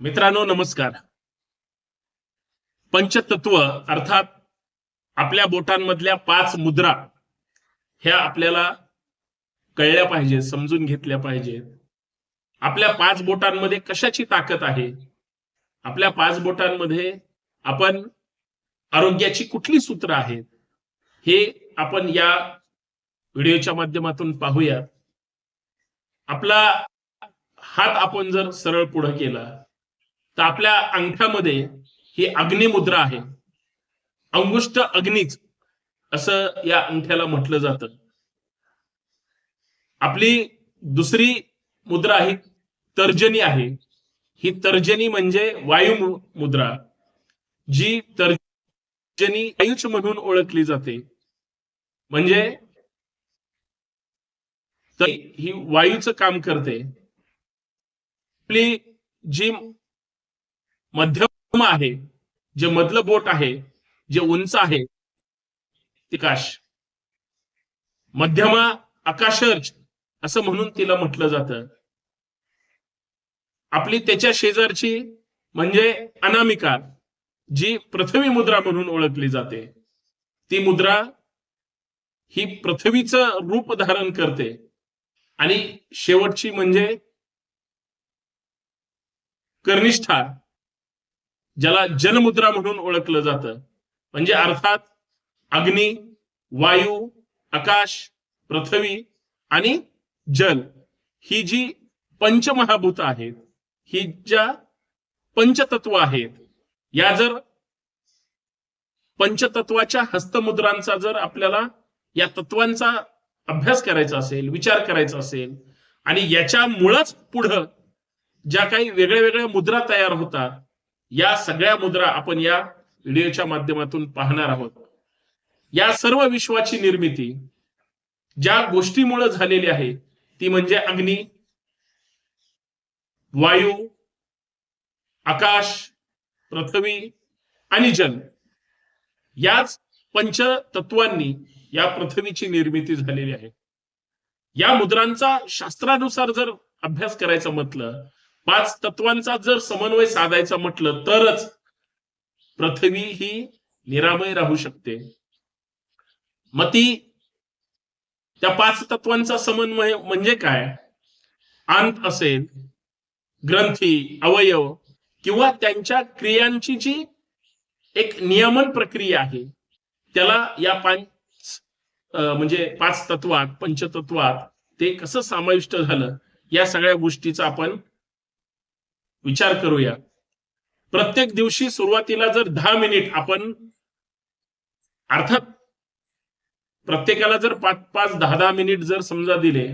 मित्रांनो नमस्कार. पंचतत्व अर्थात आपल्या बोटांमधल्या पाच मुद्रा ह्या आपल्याला कळल्या पाहिजेत समजून घेतल्या पाहिजेत. आपल्या पाच बोटांमध्ये कशाची ताकद आहे? आपल्या पाच बोटांमध्ये आपण आरोग्याची कुठली सूत्र आहेत? हे आपण या व्हिडिओच्या माध्यमातून पाहूयात आपला हात आपण जर सरळ पुढे केला तर आपल्या अंगठ्यामध्ये ही अग्निमुद्रा आहे. अंगुष्ट अग्निच असं या अंगठ्याला म्हटलं जात. आपली दुसरी मुद्रा ही तर्जनी आहे. ही तर्जनी म्हणजे वायू मुद्रा जी तर्जनी वायूच म्हणून ओळखली जाते. म्हणजे ही वायूचं काम करते. आपली जी मध्यम आहे जे मधलं बोट आहे जे उंच आहे तिकाश मध्यमा आकाशर्च असं म्हणून तिला म्हटलं जातं. आपली त्याच्या शेजारची म्हणजे अनामिका जी पृथ्वी मुद्रा म्हणून ओळखली जाते. ती मुद्रा ही पृथ्वीचं रूप धारण करते. आणि शेवटची म्हणजे कर्निष्ठा ज्याला जलमुद्रा म्हणून ओळखलं जातं. म्हणजे अर्थात अग्नी वायू आकाश पृथ्वी आणि जल ही जी पंचमहाभूत आहेत ही ज्या पंचतत्व आहेत या जर पंचतत्वाच्या हस्तमुद्रांचा जर आपल्याला या तत्वांचा अभ्यास करायचा असेल विचार करायचा असेल आणि याच्या मुळच पुढं ज्या काही वेगळ्या वेगळ्या मुद्रा तयार होतात या सगळ्या मुद्रा आपण या व्हिडिओच्या माध्यमातून पाहणार आहोत. या सर्व विश्वाची निर्मिती ज्या गोष्टीमुळे झालेली आहे ती म्हणजे अग्नी वायू आकाश पृथ्वी आणि जल. याच पंच तत्वांनी या पृथ्वीची निर्मिती झालेली आहे. या मुद्रांचा शास्त्रानुसार जर अभ्यास करायचा म्हटलं पाच तत्वांचा जर समन्वय साधायचा म्हटलं तरच पृथ्वी ही निरामय राहू शकते. मग ती त्या पाच तत्वांचा समन्वय म्हणजे काय? अंत असेल ग्रंथी अवयव किंवा त्यांच्या क्रियांची जी एक नियमन प्रक्रिया आहे त्याला या पाच म्हणजे पाच तत्वात पंचतत्वात ते कसं समाविष्ट झालं या सगळ्या गोष्टीचा आपण विचार करूया. प्रत्येक दिवशी सुरुवातीला जर दहा मिनिट आपण अर्थात प्रत्येकाला जर पाच पाच दहा दहा मिनिट जर समजा दिले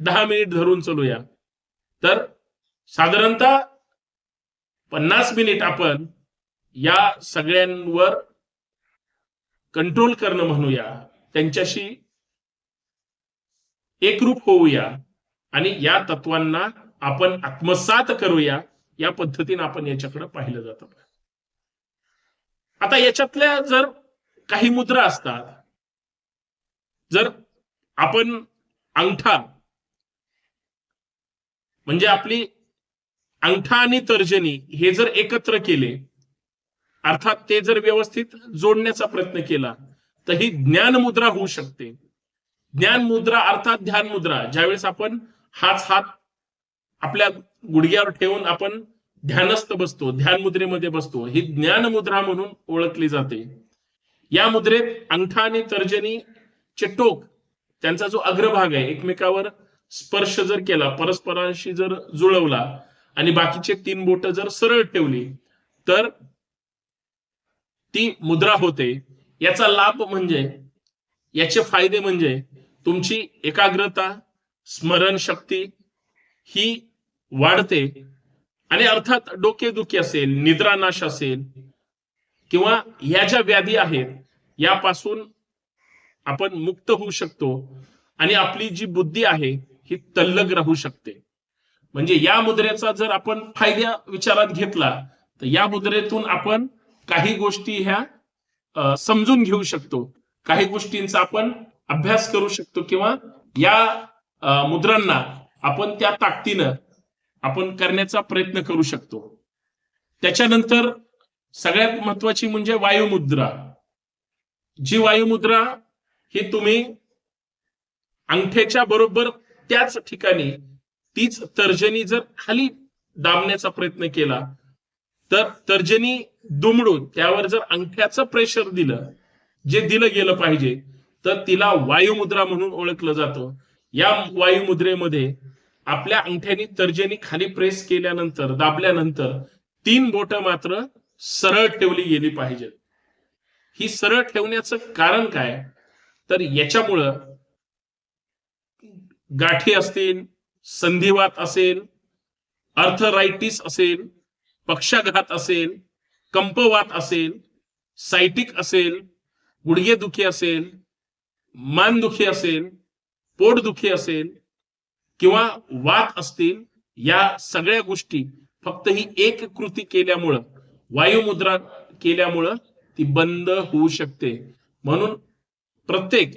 दहा मिनिट धरून चलूया. तर साधारणतः पन्नास मिनिट आपण या सगळ्यांवर कंट्रोल करणं म्हणूया. त्यांच्याशी एकरूप होऊया. आणि या तत्वांना आपण आत्मसात करूया. या पद्धतीने आपण याच्याकडे पाहिलं जातं. आता याच्यातल्या जर काही मुद्रा असतात जर आपण अंगठा म्हणजे आपली अंगठा आणि तर्जनी हे जर एकत्र केले अर्थात ते जर व्यवस्थित जोडण्याचा प्रयत्न केला तर ही ज्ञान मुद्रा होऊ शकते. ज्ञान मुद्रा अर्थात ध्यान मुद्रा ज्यावेळेस आपण हाच हात आपल्या गुडघ्यावर ठेवून आपण ध्यानस्थ बसतो ध्यान मुद्रेमध्ये बसतो. ही ज्ञान मुद्रा म्हणून ओळखली जाते. या मुद्रेत अंगठा आणि तर्जनी चे टोक त्यांचा जो अग्रभाग आहे एकमेकावर स्पर्श जर केला परस्परांशी जर जुळवला आणि बाकीचे तीन बोट जर सरळ ठेवली तर ती मुद्रा होते. याचा लाभ म्हणजे याचे फायदे म्हणजे तुमची एकाग्रता स्मरणशक्ती ही वाढते. आणि अर्थात डोकेदुखी असेल निद्रानाश असेल किंवा ह्या ज्या व्याधी आहेत यापासून आपण मुक्त होऊ शकतो. आणि आपली जी बुद्धी आहे ही तल्लग राहू शकते. म्हणजे या मुद्रेचा जर आपण फायदा विचारात घेतला तर या मुद्रेतून आपण काही गोष्टी ह्या समजून घेऊ शकतो. काही गोष्टींचा आपण अभ्यास करू शकतो किंवा या मुद्रांना आपण त्या ताकदीनं आपण करण्याचा प्रयत्न करू शकतो. त्याच्यानंतर सगळ्यात महत्वाची म्हणजे वायुमुद्रा. जी वायुमुद्रा ही तुम्ही अंगठ्याच्या बरोबर त्याच ठिकाणी तीच तर्जनी जर खाली दाबण्याचा प्रयत्न केला तर तर्जनी दुमडून त्यावर जर अंगठ्याचं प्रेशर दिलं जे दिलं गेलं पाहिजे तर तिला वायुमुद्रा म्हणून ओळखलं जातं. या वायुमुद्रेमध्ये आपल्या अंगठ्यानी तर्जनी खाली प्रेस केल्यानंतर दाबल्यानंतर तीन बोट मात्र सरळ ठेवली गेली पाहिजेत. ही सरळ ठेवण्याचं कारण काय? तर याच्यामुळं गाठी असतील संधिवात असेल अर्थरायटिस असेल पक्षाघात असेल कंपवात असेल सायटिक असेल गुडघेदुखी असेल मानदुखी असेल पोटदुखी असेल किंवा वात असतील या सगळ्या गोष्टी फक्त ही एक कृती केल्यामुळं वायुमुद्रा केल्यामुळं ती बंद होऊ शकते. म्हणून प्रत्येक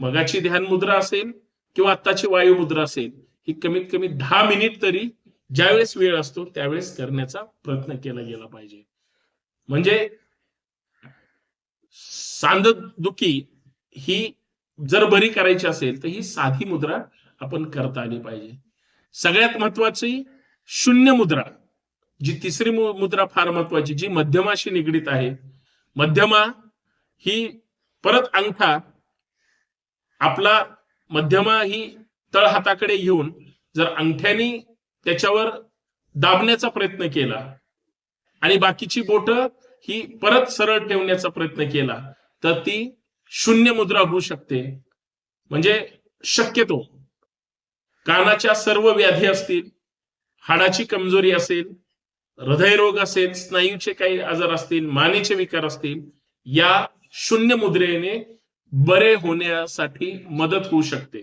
मगाची ध्यान मुद्रा असेल किंवा आत्ताची वायुमुद्रा असेल ही कमीत कमी दहा मिनिट तरी ज्यावेळेस वेळ असतो त्यावेळेस करण्याचा प्रयत्न केला गेला पाहिजे. म्हणजे सांधदुखी ही जर बरी करायची असेल तर ही साधी मुद्रा आपण करता आली पाहिजे. सगळ्यात महत्वाची शून्य मुद्रा जी तिसरी मुद्रा फार महत्वाची जी मध्यमाशी निगडीत आहे. मध्यमा ही परत अंगठा आपला मध्यमा ही तळहाताकडे घेऊन जर अंगठ्याने त्याच्यावर दाबण्याचा प्रयत्न केला आणि बाकीची बोट ही परत सरळ ठेवण्याचा प्रयत्न केला तर ती शून्य मुद्रा होऊ शकते. म्हणजे शक्यतो कानाच्या सर्व व्याधी असतील हाडाची कमजोरी असेल हृदयरोग असेल स्नायूचे काही आजार असतील मानेचे विकार असतील या शून्य मुद्रेने बरे होण्यासाठी मदत होऊ शकते.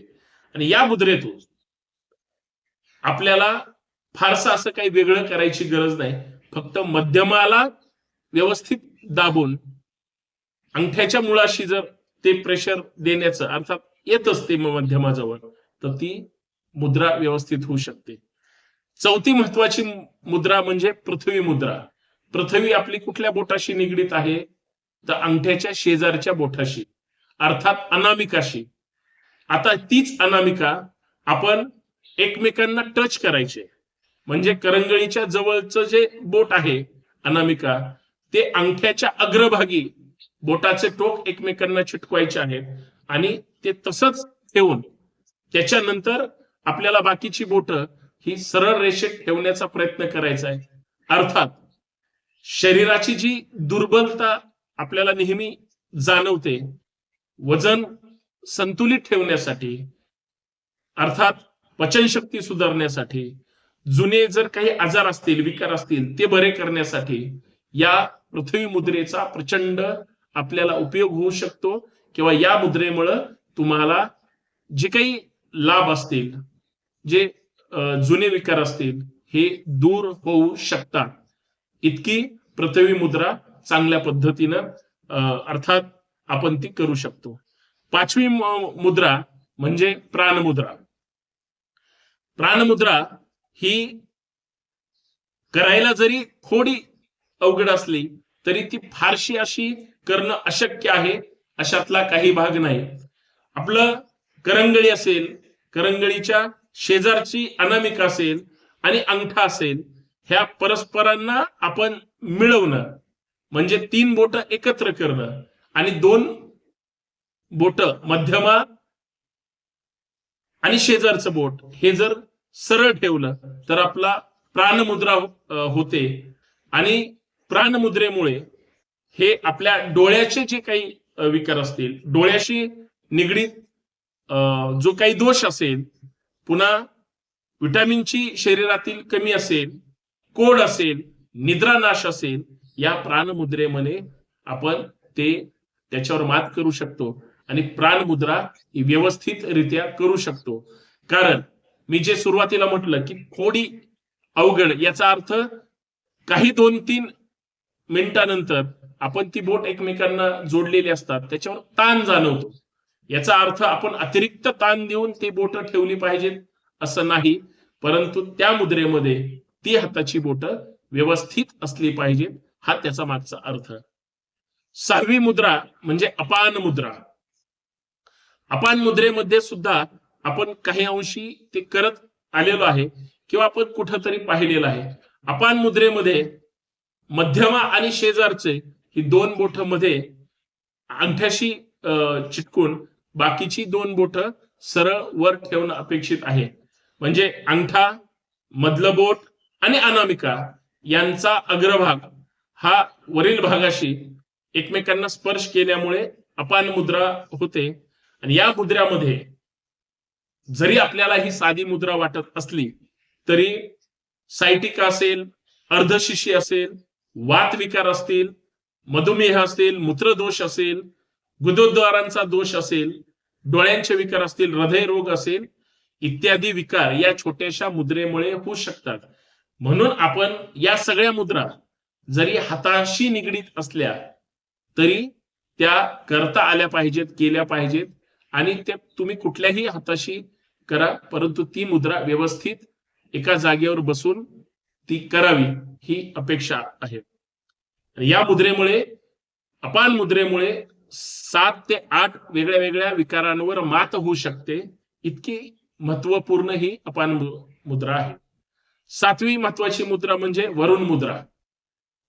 आणि या मुद्रेतून आपल्याला फारसं असं काही वेगळं करायची गरज नाही. फक्त मध्यमाला व्यवस्थित दाबून अंगठ्याच्या मुळाशी जर ते प्रेशर देण्याचं अर्थात येत असते मध्यमाजवळ तर ती मुद्रा व्यवस्थित होऊ शकते. चौथी महत्वाची मुद्रा म्हणजे पृथ्वी मुद्रा. पृथ्वी आपली कुठल्या बोटाशी निगडीत आहे? तर अंगठ्याच्या शेजारच्या बोटाशी अर्थात अनामिकाशी. आता तीच अनामिका आपण एकमेकांना टच करायचे. म्हणजे करंगळीच्या जवळचं जे बोट आहे अनामिका ते अंगठ्याच्या अग्रभागी बोटाचे टोक एकमेकांना चिटकवायचे आहेत आणि ते तसंच ठेवून त्याच्यानंतर आपल्याला बाकीची बोट ही सरळ रेषेत ठेवण्याचा प्रयत्न करायचा आहे. अर्थात शरीराची जी दुर्बलता आपल्याला नेहमी जाणवते वजन संतुलित ठेवण्यासाठी अर्थात पचनशक्ती सुधारण्यासाठी जुने जर काही आजार असतील विकार असतील ते बरे करण्यासाठी या पृथ्वी मुद्रेचा प्रचंड आपल्याला उपयोग होऊ शकतो किंवा या मुद्रेमुळं तुम्हाला जे काही लाभ असतील जे जुने विकार असतील हे दूर होऊ शकतात. इतकी पृथ्वी मुद्रा चांगल्या पद्धतीनं अर्थात आपण ती करू शकतो. पाचवी मुद्रा म्हणजे प्राणमुद्रा. प्राणमुद्रा ही करायला जरी थोडी अवघड असली तरी ती फारशी अशी करणं अशक्य आहे अशातला काही भाग नाही. आपलं करंगळी असेल करंगळीच्या शेजारची अनामिका असेल आणि अंगठा असेल ह्या परस्परांना आपण मिळवणं. म्हणजे तीन बोट एकत्र करणं. आणि दोन बोट मध्यमा आणि शेजारचं बोट हे जर सरळ ठेवलं तर आपला प्राणमुद्रा होते. आणि प्राणमुद्रेमुळे हे आपल्या डोळ्याचे जे काही विकार असतील डोळ्याशी निगडीत जो काही दोष असेल पुन्हा विटामिनची शरीरातील कमी असेल कोड असेल निद्रानाश असेल या प्राणमुद्रेमध्ये आपण ते त्याच्यावर मात करू शकतो. आणि प्राणमुद्रा ही व्यवस्थितरित्या करू शकतो. कारण मी जे सुरुवातीला म्हटलं की थोडी अवघड याचा अर्थ काही दोन तीन मिनिटानंतर आपण ती बोट एकमेकांना जोडलेली असतात त्याच्यावर ताण जाणवतो. याचा अर्थ आपण अतिरिक्त ताण देऊन ती बोट ठेवली पाहिजेत असं नाही. परंतु त्या मुद्रेमध्ये ती हाताची बोट व्यवस्थित असली पाहिजेत हा त्याचा मागचा अर्थ. सहावी मुद्रा म्हणजे अपान मुद्रा. अपान मुद्रेमध्ये सुद्धा आपण काही अंशी ते करत आलेलो आहे किंवा आपण कुठंतरी पाहिलेलं आहे. अपान मुद्रेमध्ये मध्यमा आणि शेजारचे ही दोन बोटमध्ये अंगठ्याशी अं, चिटकून बाकीची दोन बोट सरळ वर ठेवणं अपेक्षित आहे. म्हणजे अंगठा मधलं बोट आणि अनामिका यांचा अग्रभाग हा वरील भागाशी एकमेकांना स्पर्श केल्यामुळे अपान मुद्रा होते. आणि या मुद्रामध्ये जरी आपल्याला ही साधी मुद्रा वाटत असली तरी सायटिका असेल अर्धशिशी असेल वात विकार असतील मधुमेह असेल मूत्रदोष असेल गुदोद्वारांचा दोष असेल डोळ्यांचे विकार असतील हृदयरोग असेल इत्यादी विकार या छोट्याशा मुद्रेमुळे होऊ शकतात. म्हणून आपण या सगळ्या मुद्रा जरी हाताशी निगडीत असल्या तरी त्या करता आल्या पाहिजेत केल्या पाहिजेत आणि त्या तुम्ही कुठल्याही हाताशी करा परंतु ती मुद्रा व्यवस्थित एका जागेवर बसून ती करावी ही अपेक्षा आहे. या मुद्रेमुळे अपान मुद्रेमुळे सात ते आठ वेगळ्या वेगळ्या विकारांवर मात होऊ शकते इतकी महत्त्वपूर्ण ही अपान मुद्रा आहे. सातवी महत्वाची मुद्रा म्हणजे वरुण मुद्रा.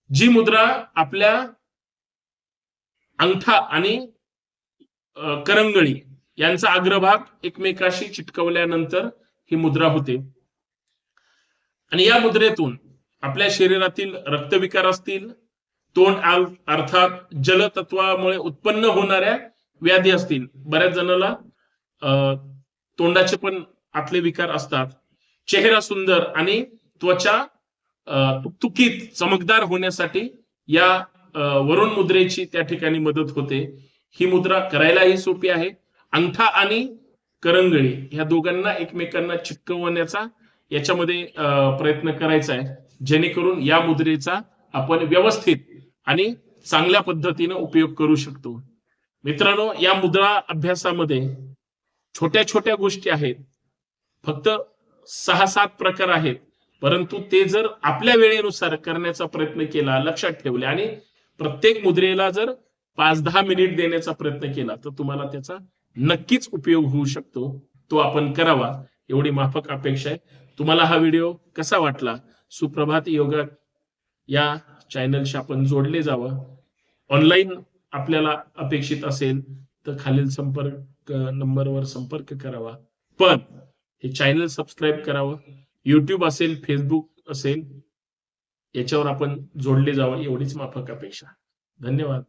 जी मुद्रा आपल्या अंगठा आणि करंगळी यांचा अग्रभाग एकमेकाशी चिटकवल्यानंतर ही मुद्रा होते. आणि या मुद्रेतून आपल्या शरीरातील रक्तविकार असतील तोंड आल- अर्थात जलतत्वामुळे उत्पन्न होणाऱ्या व्याधी असतील. बऱ्याच जणाला तोंडाचे पण आतले विकार असतात. चेहरा सुंदर आणि त्वचा तुकतुकीत चमकदार होण्यासाठी या वरुण मुद्रेची त्या ठिकाणी मदत होते. ही मुद्रा करायलाही सोपी आहे. अंगठा आणि करंगळी ह्या दोघांना एकमेकांना चिटकवण्याचा याच्यामध्ये प्रयत्न करायचा आहे. जेणेकरून या मुद्रेचा आपण व्यवस्थित आणि चांगल्या पद्धतीने उपयोग करू शकतो. मित्रांनो या मुद्रा अभ्यासामध्ये छोट्या छोट्या गोष्टी आहेत. फक्त सहा सात प्रकार आहेत. परंतु ते जर आपल्या वेळेनुसार करण्याचा प्रयत्न केला लक्षात ठेवले आणि प्रत्येक मुद्रेला जर पाच दहा मिनिट देण्याचा प्रयत्न केला तर तुम्हाला त्याचा नक्कीच उपयोग होऊ शकतो. तो आपण करावा. एवढी माफक अपेक्षा आहे. तुम्हाला हा व्हिडिओ कसा वाटला? सुप्रभात योगा या चॅनलशी आपण जोडले जावं. ऑनलाईन आपल्याला अपेक्षित असेल तर खालील संपर्क नंबरवर संपर्क करावा. पण हे चॅनल सबस्क्राईब करावं. युट्यूब असेल फेसबुक असेल याच्यावर आपण जोडले जावं एवढीच माफक अपेक्षा. धन्यवाद.